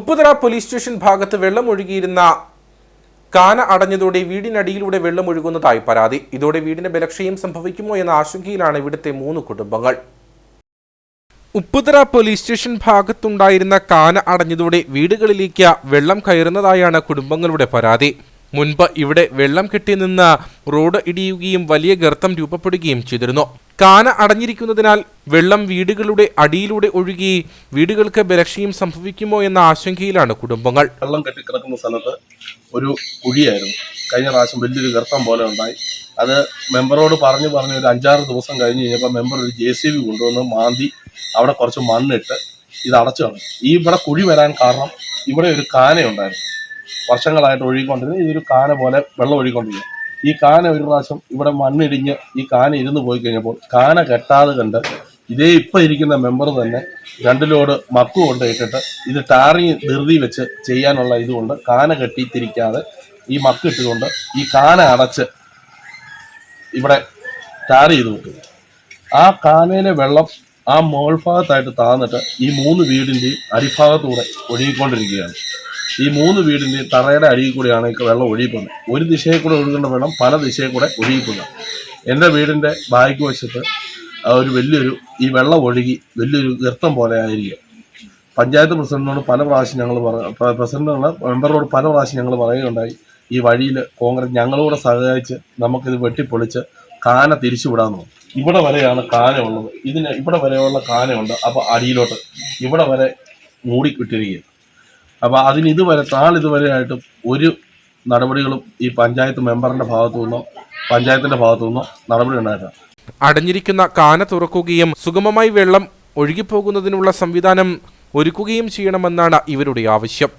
Upputhara police station ഭാഗത്ത് വെള്ളം ഒഴുകിയിരുന്ന കാന അടഞ്ഞതോടെ വീടിനടിയിലൂടെ വെള്ളം ഒഴുകുന്നതായി പരാതി. ഇതോടെ വീടിന് ബലക്ഷയം സംഭവിക്കുമോ എന്ന ആശങ്കയിലാണ് ഇവിടുത്തെ മൂന്ന് കുടുംബങ്ങൾ. ഉപ്പുതറ പോലീസ് സ്റ്റേഷൻ ഭാഗത്തുണ്ടായിരുന്ന കാന അടഞ്ഞതോടെ വീടുകളിലേക്ക് വെള്ളം കയറുന്നതായാണ് കുടുംബങ്ങളുടെ പരാതി. മുൻപ് ഇവിടെ വെള്ളം കെട്ടി നിന്ന് റോഡ് ഇടിയുകയും വലിയ ഗർത്തം രൂപപ്പെടുകയും ചെയ്തിരുന്നു. കാന അടഞ്ഞിരിക്കുന്നതിനാൽ വെള്ളം വീടുകളുടെ അടിയിലൂടെ ഒഴുകി വീടുകൾക്ക് ബലക്ഷയം സംഭവിക്കുമോ എന്ന ആശങ്കയിലാണ് കുടുംബങ്ങൾ. വെള്ളം കെട്ടിക്കിടക്കുന്ന സ്ഥലത്ത് ഒരു കുഴിയായിരുന്നു. കഴിഞ്ഞ പ്രാവശ്യം വലിയൊരു ഗർത്തം പോലെ ഉണ്ടായി. അത് മെമ്പറോട് പറഞ്ഞു പറഞ്ഞ് ഒരു അഞ്ചാറ് ദിവസം കഴിഞ്ഞ് കഴിഞ്ഞപ്പോൾ മെമ്പർ ഒരു ജെ സി ബി കൊണ്ടുവന്ന് മാന്തി അവിടെ കുറച്ച് മണ്ണിട്ട് ഇത് അടച്ചു ഈ ഇവിടെ കുഴി വരാൻ കാരണം ഇവിടെ ഒരു കാനയുണ്ടായിരുന്നു. വർഷങ്ങളായിട്ട് ഒഴുകിക്കൊണ്ടിരുന്ന ഇതൊരു കാന പോലെ വെള്ളം ഒഴുകിക്കൊണ്ടിരിക്കുക ഈ കാന ഒരു പ്രാവശ്യം ഇവിടെ മണ്ണിടിഞ്ഞ് ഈ കാന ഇരുന്ന് പോയി കഴിഞ്ഞപ്പോൾ കാന കെട്ടാതെ കണ്ട് ഇതേ ഇപ്പൊ ഇരിക്കുന്ന മെമ്പർ തന്നെ രണ്ട് ലോഡ് മക്ക് കൊണ്ട് ഇട്ടിട്ട് ഇത് ടാറിങ് ധൃതി വെച്ച് ചെയ്യാനുള്ള ഇതുകൊണ്ട് കാന കെട്ടി തിരിക്കാതെ ഈ മക്ക് ഇട്ടുകൊണ്ട് ഈ കാന അടച്ച് ഇവിടെ ടാർ ചെയ്ത് വിട്ടു ആ കാനയിലെ വെള്ളം ആ മോൾഭാഗത്തായിട്ട് താന്നിട്ട് ഈ മൂന്ന് വീടിന്റെയും അടിഭാഗത്തൂടെ ഒഴുകിക്കൊണ്ടിരിക്കുകയാണ്. ഈ മൂന്ന് വീടിന്റെ തറയുടെ അടിയിൽ കൂടിയാണ് വെള്ളം ഒഴുകിപ്പോകുന്നത്. ഒരു ദിശയിൽ കൂടെ ഒഴുകുന്ന വെള്ളം പല ദിശയിൽ കൂടെ ഒഴുകിപ്പോകുന്നത് എന്റെ വീടിന്റെ ബാക്ക് വശത്ത് ഒരു വലിയൊരു ഈ വെള്ളം ഒഴുകി വലിയൊരു ഗർത്തം പോലെ ആയിരിക്കുക പഞ്ചായത്ത് പ്രസിഡന്റിനോട് പല പ്രാവശ്യം ഞങ്ങൾ പ്രസിഡന്റിനോട് മെമ്പറിനോട് പല പ്രാവശ്യം ഞങ്ങൾ പറയുകയുണ്ടായി ഈ വഴിയിൽ കോൺഗ്രസ് ഞങ്ങളൂടെ സഹകരിച്ച് നമുക്കിത് വെട്ടിപ്പൊളിച്ച് കാന തിരിച്ചു വിടാമെന്ന് ഇവിടെ വരെയാണ് കാന ഉള്ളത്. ഇതിന് ഇവിടെ വരെയുള്ള കാനയുണ്ട്. അപ്പോൾ അടിയിലോട്ട് ഇവിടെ വരെ മൂടിക്കിട്ടിരിക്കുക അപ്പോൾ അതിന് ഇതുവരെ നാളിതുവരെയായിട്ടും ഒരു നടപടികളും ഈ പഞ്ചായത്ത് മെമ്പറിന്റെ ഭാഗത്തു നിന്നോ പഞ്ചായത്തിന്റെ ഭാഗത്തു നിന്നോ നടപടി ഉണ്ടായിട്ടില്ല. അടഞ്ഞിരിക്കുന്ന കാന തുറക്കുകയും സുഗമമായി വെള്ളം ഒഴുകിപ്പോകുന്നതിനുള്ള സംവിധാനം ഒരുക്കുകയും ചെയ്യണമെന്നാണ് ഇവരുടെ ആവശ്യം.